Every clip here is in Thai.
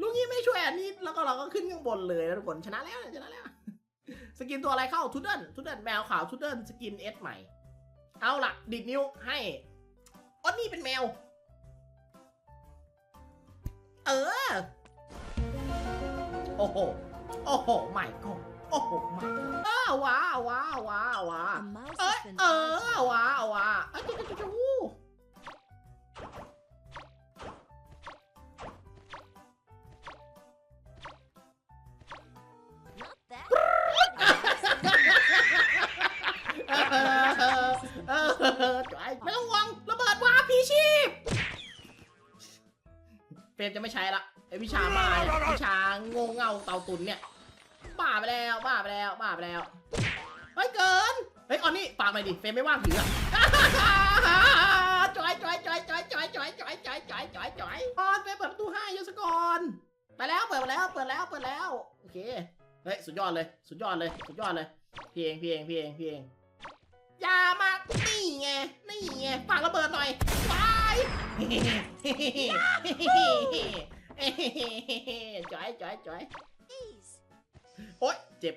ลูกนี้ไม่ช่วยอันนี้แล้วก็เราก็ขึ้นข้างบนเลยนะทุกคนชนะแล้วชนะแล้ว สกินตัวอะไรเข้าทูเดิลทูเดิลแมวขาวทูเดิลสกินเอสใหม่ เอาล่ะ ดิดนิ้วให้อ๋อนี่เป็นแมว เออ โอ้โห โอ้โหไม่ก็โอ้โหไม่อ้าวว้าวว้าวว้าวว้า A mouse เอ้ย has been เอ tied อ to ว้าวว้าเอ้ยจุ๊จุ๊จุ๊จุ๊ มจะไม่ใช้ละไอวิชามาเนี่ยวิชางงเงาเตาตุนเนี่ยบ้าไปแล้วบ้าไปแล้วบ้าไปแล้วเฮ้ยเกินเฮ้ยออนนี่ปากหน่อยดิเฟรมไม่ว่างถืออะจอยจอยจอยจอยจอยจอยจอยจอยจอยจอยจอยออนไปเปิดประตูให้ยศกรไปแล้วเปิดมาแล้วเปิดแล้วเปิดแล้วโอเคเฮ้ยสุดยอดเลย สุดยอดเลยสุดยอดเลยเพี่เพี่เพี่เพี่เองอย่ามานี่ไงนี่ไงปากระเบิดหน่อยไป จอยจอยจอยโอ๊ยเจ็บ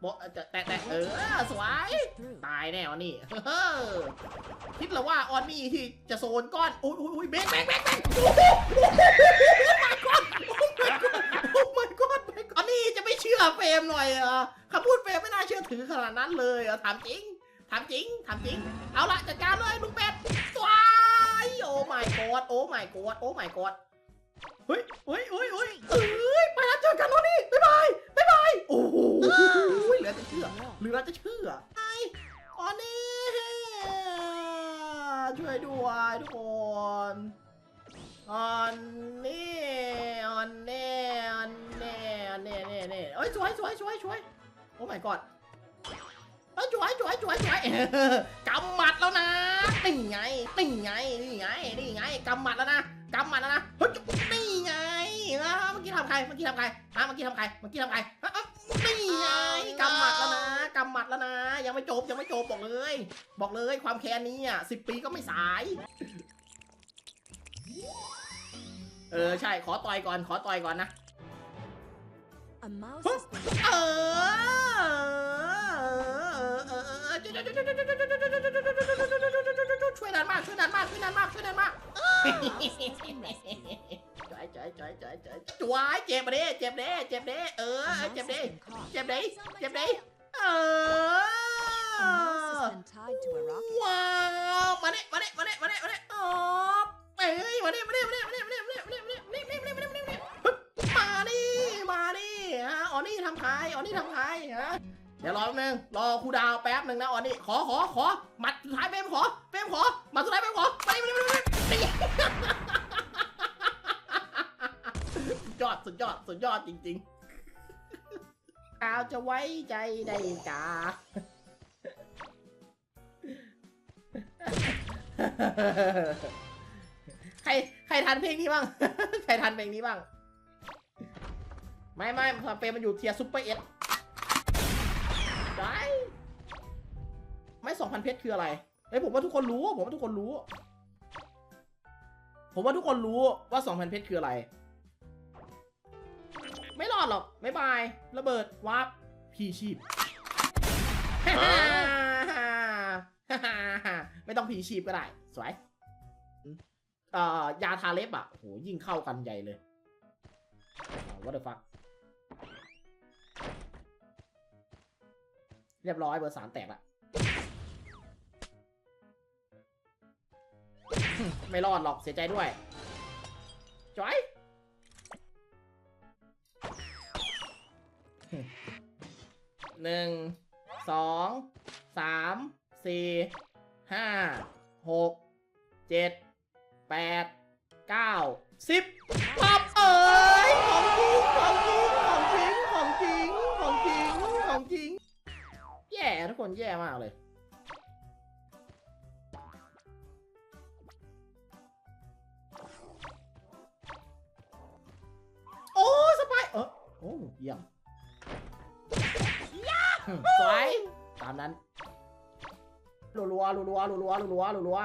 โบะจะแตะแตะเออสวยตายแน่ออนนี่เฮ้อคิดเหรอว่าออนนี่ที่จะโซนก้อนอุ้ยอุ้ยอุ้ยเบรกเบรกเบรกเบรกโอ้โหโอ้โห my god โอ้ my god โอ้ my god ออนนี่จะไม่เชื่อเฟรมหน่อยเหรอคำพูดเฟรมไม่น่าเชื่อถือขนาดนั้นเลยเหรอถามจริง ถามจริงถามจริง เอาละจัดการเลยลุงเป็ดสวยโอ้ my god โอ้ my god โอ้ my god เฮ้ยเฮ้ยเฮ้ยเฮ้ยเอ้ยไปแล้วเจอกันออนนี่บ๊ายบายบ๊ายบายโอ้โหเหลือจะเชื่อหรือเราจะเชื่อไอออนนี่ช่วยด้วยทุกคนออนนี่ออนนี่ออนนี่ออนนี่นี่นี่เอ้ยสวยสวยสวยสวยโอ้ my god เอ้ยสวยสวยสวยสวยกำหมัดแล้วนะนี่ไงนี่ไงนี่ไงนี่ไงกำหมัดแล้วนะกำหมัดแล้วนะเฮ้ยนี่ไงนะเมื่อกี้ทำใครเมื่อกี้ทำใครฮะเมื่อกี้ทำใครเมื่อกี้ทำใครฮะเอ้านี่ไงกำหมัดแล้วนะกำหมัดแล้วนะ ยังไม่จบยังไม่จบบอกเลย บอกเลยความแค้นนี้อะสิบปีก็ไม่สาย เออใช่ขอต่อยก่อนขอต่อยก่อนนะ A mouse has been เออ ดิเจ็บดิเออ a mouse เจ็บ has ดิ been caught. เจ็บดิเจ็บดิเอ A mouse อ has been tied to a rocket. ว้าวมาเนี่ยมาเนี่ยมาเนี่ยมาเนี่ยมาเนี่ยอ๋อเอ้ยมาเนี่ยมาเนี่ยมาเนี่ยมาเนี่ยมาเนี่ยมาเนี่ยมาเนี่ยมาเนี่ยมาเนี่ยมาเนี่ยมาเนี่ยมาเนี่ยมาดิมาดิฮะออนนี่ทำใครออนนี่ทำใครฮะเดี๋ยวรอแป๊บนึงรอครูดาวแป๊บนึงนะออนนี่ขอขอขอหมัดสุดท้ายเฟรมขอเฟรมขอหมัดสุดท้ายเฟรมขอมาดิมาดิมาดิมาดินี่สุดยอดสุดยอดสุดยอดจริงๆดาาวจะไว้ใจได้กาใครใครทันเพลงนี้บ้าง ใครทันเพลงนี้บ้าง ไม่ไม่เพลงมันอยู่เทียร์ซุปเปอร์เอสได้ไม่สองพันเพชรคืออะไรเฮ้ยผมว่าทุกคนรู้ ผมว่าทุกคนรู้ ผมว่าทุกคนรู้ว่าสองพันเพชรคืออะไร ไม่รอดหรอกไม่บาย ระเบิดวาร์ปพีชีพไม่ต้องพีชีพก็ได้ สวยเอ่อยาทาเล็บอะโหยิ่งเข้ากันใหญ่เลยวัตเตอร์ฟักเรียบร้อยเบอร์สามแตกละไม่รอดหรอกเสียใจด้วยจอย หนึ่งสองสามสี่ห้าหกเจ็ดแปดเก้าสิบปับเอ้ยของจริงของจริงของจริงของจริงของจริงของจริงแย่ทุกคนแย่มากเลยโอ้สไปเออโอ้เยี่ยมอืม สวยตามนั้นรัวรัวรัวรัวรัวรัวรัวรัว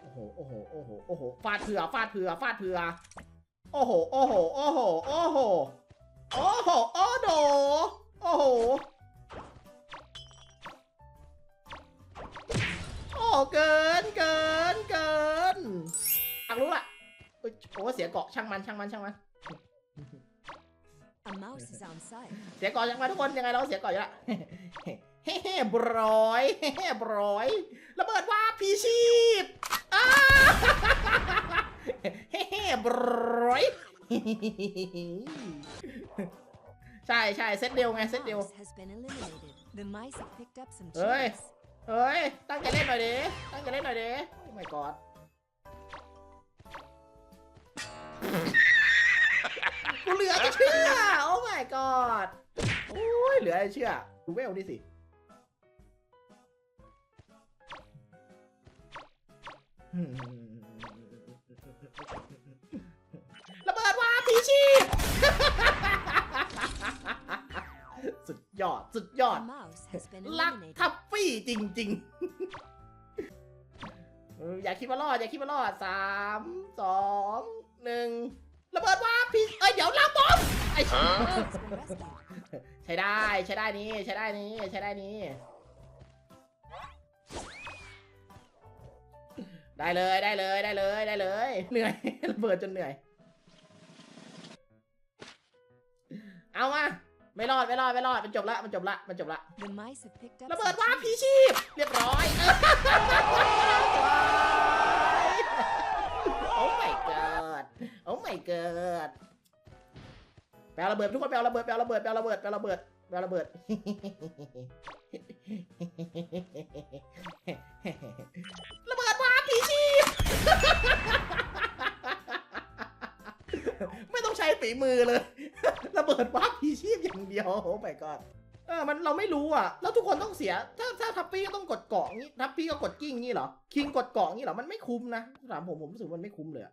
โอ้โหโอ้โหโอ้โหโอ้โหฟาดเผื่อฟาดเผื่อฟาดเผื่อโอ้โหโอ้โหโอ้โหโอ้โหโอ้โหโอ้โหโอ้โหโอ้เกินเกินเกินอักรู้ละโอ้เสียเกาะช่างมันช่างมันช่างมัน เสียก่อนยังไงทุกคนยังไงเราเสียก่อนอยู่ละเฮ้เฮ้บรอยเฮ้เฮ้บรอยระเบิดว่าพีชีพอ้าเฮ้เฮ้บรอยใช่ใช่เซตเดียวไงเซตเดียว mouse has been eliminated. The mice have picked up some Ơi. cheese. เฮ้ยตั้งใจเล่นหน่อยดิตั้งใจเล่นหน่อยดิโอ้ my god เหลือจะเชื่อ โอ้ my god โอ้ยเหลือจะเชื่อ ดูเวลนี่สิ ระเบิดว่าพีชีพ สุดยอด สุดยอด mouse has been รักทัฟฟี่จริงๆอออย่าคิดว่ารอด อย่าคิดว่ารอดสามสองหนึ่ง ระเบิดว่าพี่เอ้ยเดี๋ยวลาบอมไอ้ A mouse has been rescued. ใช้ได้ใช้ได้นี้ใช้ได้นี้ใช้ได้นี้ได้เลยได้เลยได้เลยได้เลยเหนื่อยระเบิดจนเหนื่อย เอามาไม่รอดไม่รอดไม่รอดมันจบละมันจบละมันจบละ The mice have picked up ระเบิด some ว่า cheese. พีชีพ เรียบร้อย โอ้ my god โอ้ my god แปลระเบิดทุกคนแปลระเบิดแปลระเบิดแปลระเบิดแปลระเบิดแปลระเบิดระเบิดว่าพีชีพไม่ต้องใช้ฝีมือเลย ระเบิดว่าพีชีพอย่างเดียวโอ้ my god เออ มันเราไม่รู้อะ แล้วทุกคนต้องเสีย ถ้าถ้าทัพปี้ก็ต้องกดเกาะงี้ ทัพปี้ก็กดกิ้งงี้เหรอ คิงกดเกาะงี้เหรอ มันไม่คุ้มนะถามผมผมรู้สึกมันไม่คุ้มเลยอะ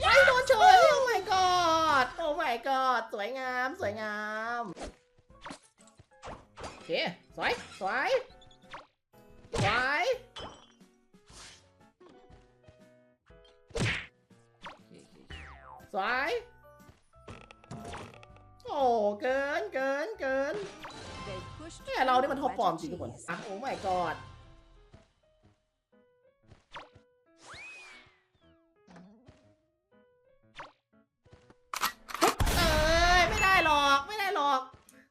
ไม่โดนเฉย โอ้ my god โอ้ my god สวยงาม สวยงาม โอเค สวย สวย สวย สวย โอ้ เกิน เกิน เกิน They pushed เนี่ย เรานี่มันท็อป the ฟอร์ม wedge จริงทุกคน cheese. อะ โอ้ my god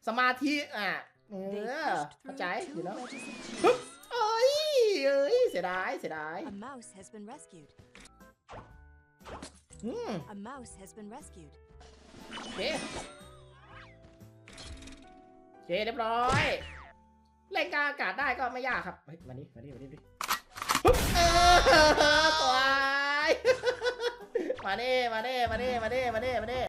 สมาธิอะเอ They อ pushed เข้า through ใจอยู่ two แล้ว wedges of cheese. เอ้ยเอ้ยเสียดายเสียดาย A mouse has been rescued. อืม A mouse has been rescued. โอเคโอเคเรียบร้อยเล่นกลางอากาศได้ก็ไม่ยากครับเฮ้ยมานี่มานี่มานี่ดิปึ๊บเออสวยมาเน่มาเน่มาเน่มาเน่มาเน่มาเน่ใค